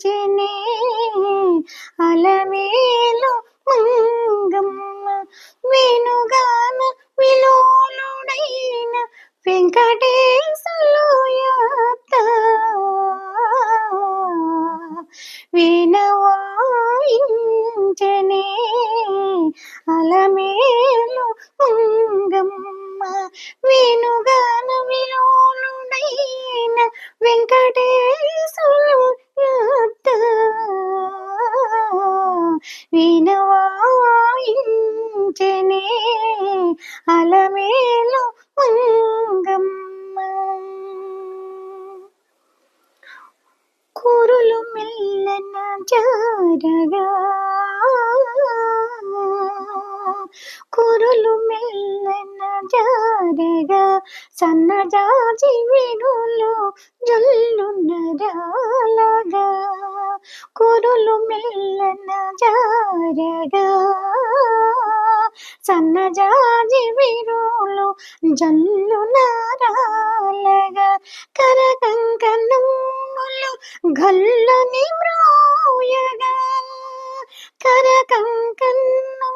জেনে আলমী అలమేలు మంగమ్మ. కురులు మెల్లన జారగా. కురులు మెల్లన జారగా. సన్నజాజి వినులు జల్లున్నరా సన్నజాజి జల్లు నారాలగా కరకంకణములు గల్లని మ్రోయగా కరకంకణములు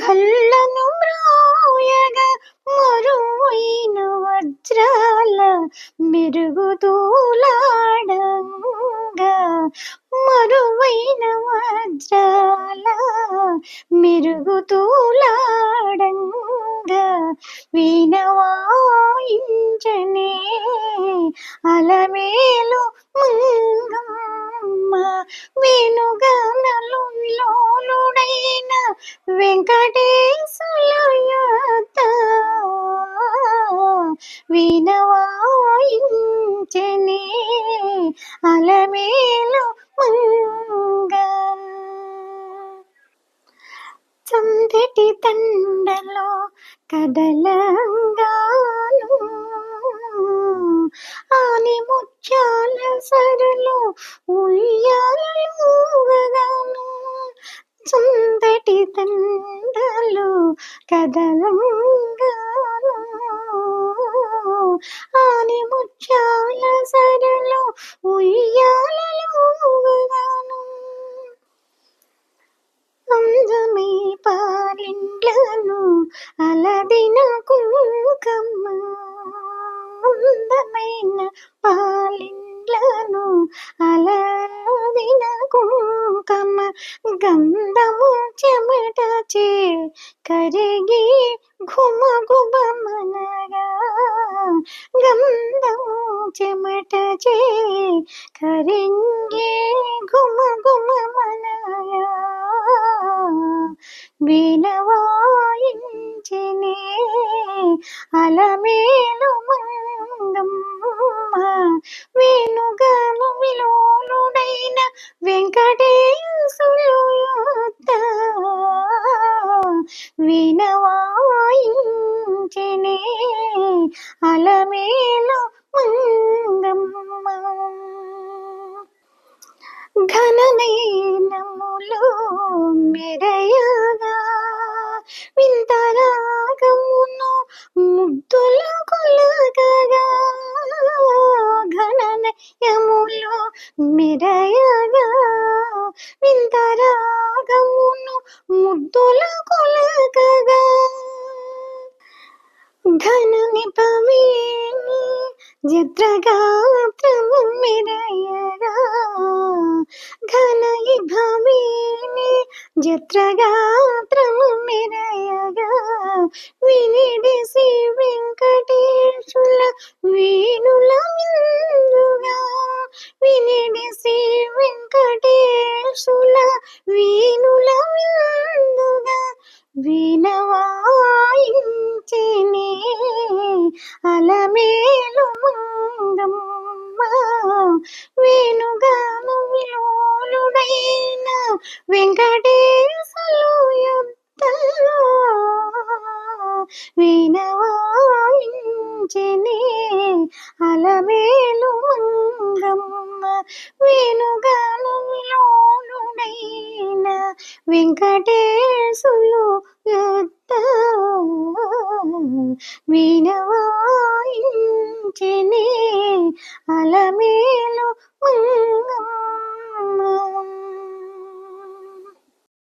గల్లను మ్రోయగా మరువైన వజ్రాల మెరుగుతూలాడంగా మరువైన వజ్రాల మెరుగుతూలాడంగా వినవాయించనే అలమేలు మంగమ్మ వేణుగానలు లోలుడైన వినవాయించనే అలమేలు మంగ. చందటి తండలో కదలంగాను. ఆని ముత్యాల సరలో ఉయ్యాలూగగాను. చందటి తండలో కదలంగాను. ఆని ముత్యాల సరలో ఉయ్యాలూగగాను అందమే పాలిండ్లను అలదిన కుంకమ్మ అందమైన పాలిండ్లను అలదిన కుంకమ్మ గంధము చెమట చే కరిగి ఘుమ గుబమనగా గంధము చెమట చే కరింగే గుమ గుమ గుమమనగా వీణవాయించినే అలమేలు మంగమ్మ వేణుగాను విలోలుడైన వెంకటేశులు యొద్ద వీణవాయించినే మంగమ్మ ఘననయనములో మెరయగా వింతరాగమును ముద్దుల కొలగగా ఘననయములో మెరయగా వింతరాగమును ముద్దుల కొలగగా. ఘన నిపవేణి జత్రగాత్రము మెరయగా ఘన ఇభవేణి వినిడిసి వెంకటేశుల వేణుల విందుగా. వినిడిసి వెంకటేశుల వేణుల విందుగా. వీణవాయించినే అలమేలు మంగమ్మ వేణుగాను విలోలుడైన వెంకటేశలు యొద్ద వీణవాయించినే. అలమేలు మంగమ్మ వేణుగాను విలోలుడైన వెంకటేశులు వినవా దించెనే అలమేలు మంగం